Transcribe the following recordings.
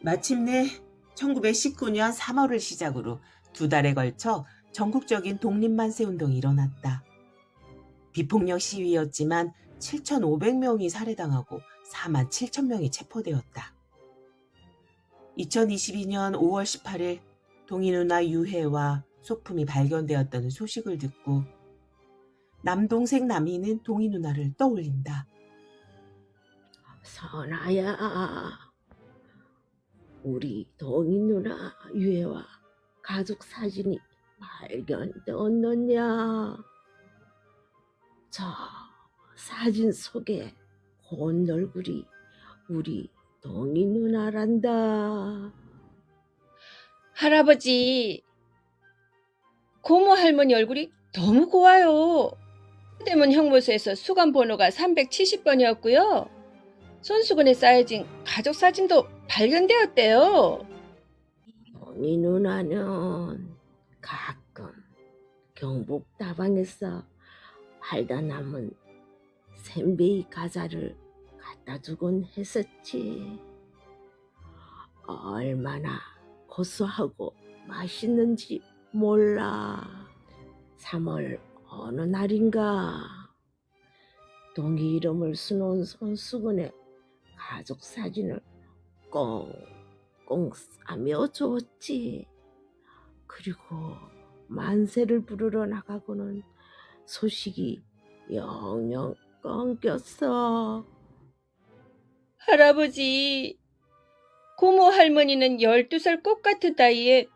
마침내 1919년 3월을 시작으로 두 달에 걸쳐 전국적인 독립만세 운동이 일어났다. 비폭력 시위였지만 7,500명이 살해당하고 4만 7천 명이 체포되었다. 2022년 5월 18일 동희 누나 유해와 소품이 발견되었다는 소식을 듣고 남동생 남이는 동희 누나를 떠올린다. 선아야, 우리 동희 누나 유해와 가족 사진이 발견되었느냐? 저 사진 속에 본 얼굴이 우리 동희 누나란다. 할아버지, 고모 할머니 얼굴이 너무 고와요. 대문 형무소에서 수감 번호가 370번이었고요. 손수건에 쌓여진 가족 사진도 발견되었대요. 동희 누나는 가끔 경복 다방에서 팔다 남은 샌베이 과자를 갖다 주곤 했었지. 얼마나 고소하고 맛있는지 몰라. 3월 어느 날인가 동희 이름을 쓰놓은 손수건에 가족 사진을 꽁꽁 싸며 줬지. 그리고 만세를 부르러 나가고는 소식이 영영 끊겼어. 할아버지, 고모 할머니는 12살 꽃 같은 나이에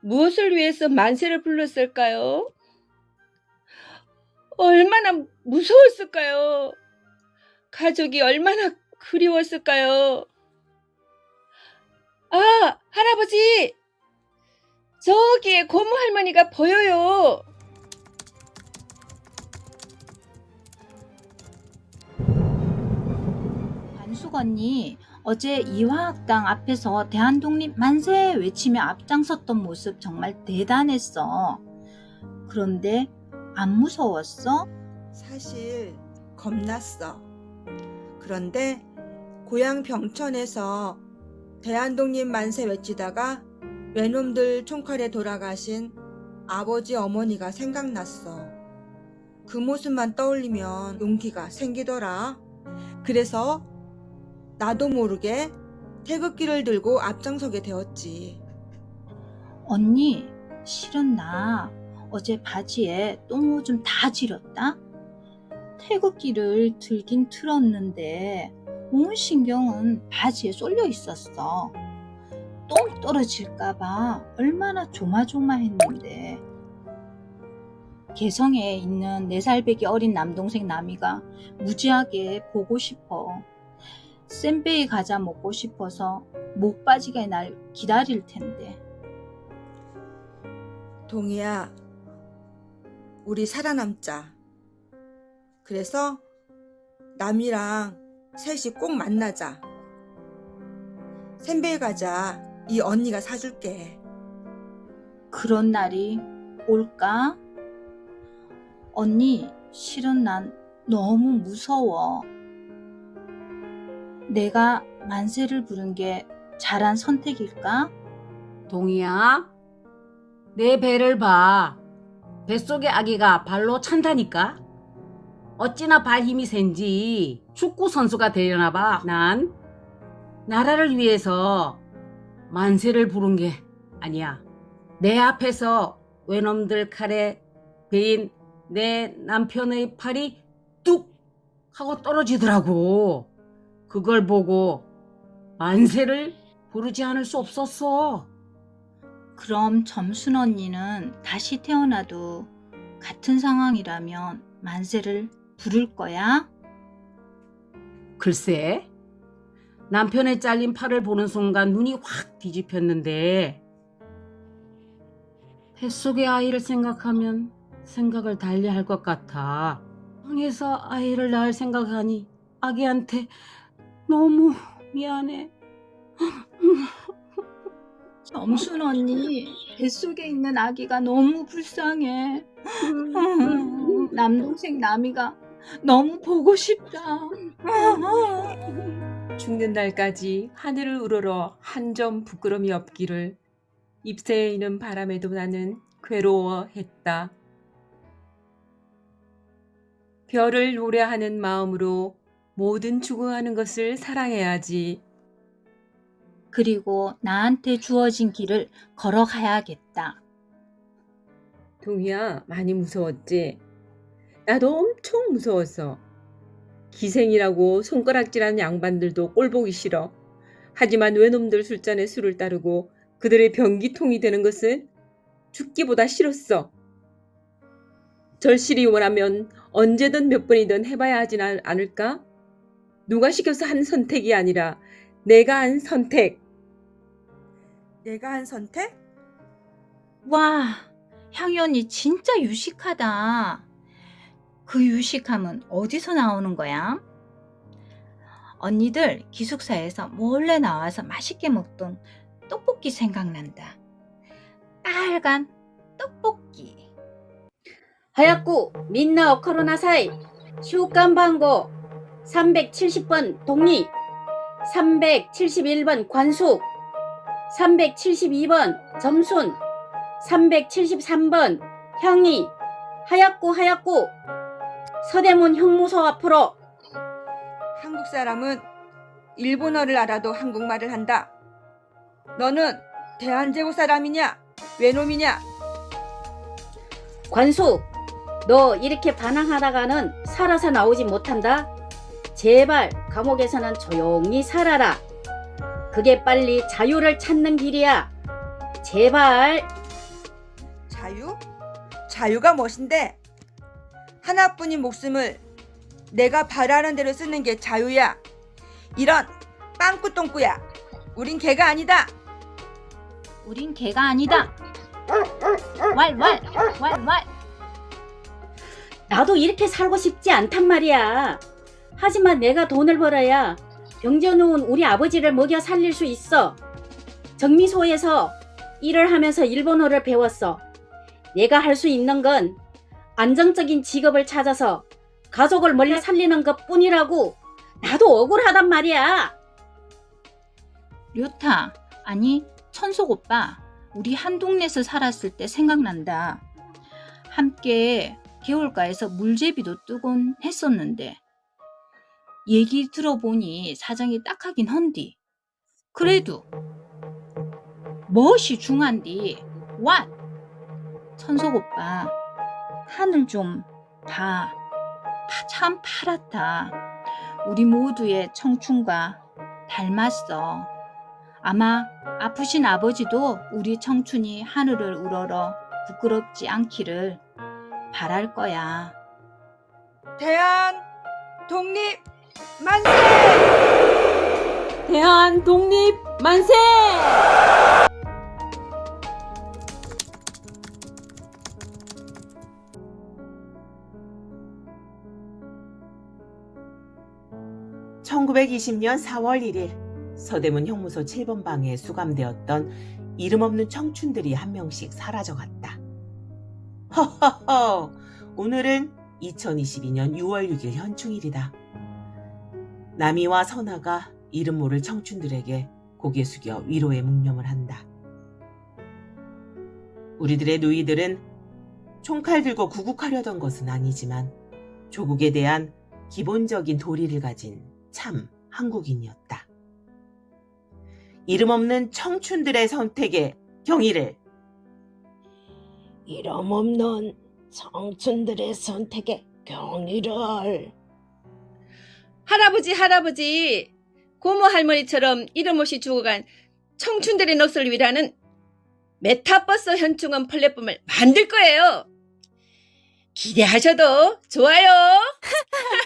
무엇을 위해서 만세를 불렀을까요? 얼마나 무서웠을까요? 가족이 얼마나 그리웠을까요? 아, 할아버지! 저기에 고모 할머니가 보여요. 반숙 언니 어제 이화학당 앞에서 대한독립 만세 외치며 앞장섰던 모습 정말 대단했어. 그런데 안 무서웠어? 사실 겁났어. 그런데 고향 병천에서 대한독립 만세 외치다가 외놈들 총칼에 돌아가신 아버지 어머니가 생각났어. 그 모습만 떠올리면 용기가 생기더라. 그래서 나도 모르게 태극기를 들고 앞장서게 되었지. 언니 실은 나 어제 바지에 똥오줌 다 지렸다. 태극기를 들긴 틀었는데 온 신경은 바지에 쏠려 있었어. 똥 떨어질까봐 얼마나 조마조마했는데. 개성에 있는 4살배기 어린 남동생 남이가 무지하게 보고 싶어. 샌베이 과자 먹고 싶어서 목 빠지게 날 기다릴 텐데. 동희야, 우리 살아남자. 그래서 남이랑 셋이 꼭 만나자. 샌베이 과자 이 언니가 사줄게. 그런 날이 올까? 언니, 실은 난 너무 무서워. 내가 만세를 부른 게 잘한 선택일까? 동이야, 내 배를 봐. 뱃속의 아기가 발로 찬다니까? 어찌나 발 힘이 센지 축구 선수가 되려나 봐. 난 나라를 위해서 만세를 부른 게 아니야. 내 앞에서 외놈들 칼에 베인 내 남편의 팔이 뚝 하고 떨어지더라고. 그걸 보고 만세를 부르지 않을 수 없었어. 그럼 점순 언니는 다시 태어나도 같은 상황이라면 만세를 부를 거야? 글쎄, 남편의 잘린 팔을 보는 순간 눈이 확 뒤집혔는데, 뱃속의 아이를 생각하면 생각을 달리 할 것 같아. 방에서 아이를 낳을 생각하니 아기한테 너무 미안해. 점순 언니, 뱃속에 있는 아기가 너무 불쌍해. 남동생 남이가 너무 보고 싶다. 죽는 날까지 하늘을 우러러 한 점 부끄럼이 없기를 잎새에 있는 바람에도 나는 괴로워했다. 별을 노래하는 마음으로 모든 죽어가는 것을 사랑해야지. 그리고 나한테 주어진 길을 걸어가야겠다. 동희야, 많이 무서웠지? 나도 엄청 무서웠어. 기생이라고 손가락질하는 양반들도 꼴보기 싫어. 하지만 외놈들 술잔에 술을 따르고 그들의 변기통이 되는 것은 죽기보다 싫었어. 절실히 원하면 언제든 몇 번이든 해봐야 하진 않- 않을까? 누가 시켜서 한 선택이 아니라 내가 한 선택. 내가 한 선택? 와, 향이 언니 진짜 유식하다. 그 유식함은 어디서 나오는 거야? 언니들 기숙사에서 몰래 나와서 맛있게 먹던 떡볶이 생각난다. 빨간 떡볶이. 하얗고 민나 오카로나 사이 슈간 방고 370번 동리 371번 관숙 372번 점순 373번 형이 하얗고 하얗고 서대문 형무소 앞으로 한국 사람은 일본어를 알아도 한국말을 한다. 너는 대한제국 사람이냐? 외놈이냐? 관숙 너 이렇게 반항하다가는 살아서 나오지 못한다 제발 감옥에서는 조용히 살아라 그게 빨리 자유를 찾는 길이야 제발 자유? 자유가 무엇인데? 하나뿐인 목숨을 내가 바라는 대로 쓰는 게 자유야. 이런 빵꾸똥꾸야. 우린 개가 아니다. 우린 개가 아니다. 왈왈 왈왈. 나도 이렇게 살고 싶지 않단 말이야. 하지만 내가 돈을 벌어야 병져 놓은 우리 아버지를 먹여 살릴 수 있어. 정미소에서 일을 하면서 일본어를 배웠어. 내가 할 수 있는 건 안정적인 직업을 찾아서 가족을 멀리 살리는 것 뿐이라고. 나도 억울하단 말이야. 료타 아니 천석 오빠 우리 한 동네에서 살았을 때 생각난다. 함께 개울가에서 물제비도 뜨곤 했었는데 얘기 들어보니 사정이 딱하긴 헌디. 그래도 무엇이 중한디? 왓? 천석 오빠 하늘 좀 봐. 파- 참 파랗다. 우리 모두의 청춘과 닮았어. 아마 아프신 아버지도 우리 청춘이 하늘을 우러러 부끄럽지 않기를 바랄 거야. 대한 독립 만세! 대한 독립 만세! 1920년 4월 1일 서대문 형무소 7번 방에 수감되었던 이름 없는 청춘들이 한 명씩 사라져갔다. 허허허! 오늘은 2022년 6월 6일 현충일이다. 남이와 선아가 이름 모를 청춘들에게 고개 숙여 위로의 묵념을 한다. 우리들의 누이들은 총칼 들고 구국하려던 것은 아니지만 조국에 대한 기본적인 도리를 가진 참 한국인이었다. 이름 없는 청춘들의 선택에 경의를 이름 없는 청춘들의 선택에 경의를 할아버지, 할아버지, 고모 할머니처럼 이름 없이 죽어간 청춘들의 넋을 위라는 메타버스 현충원 플랫폼을 만들 거예요. 기대하셔도 좋아요.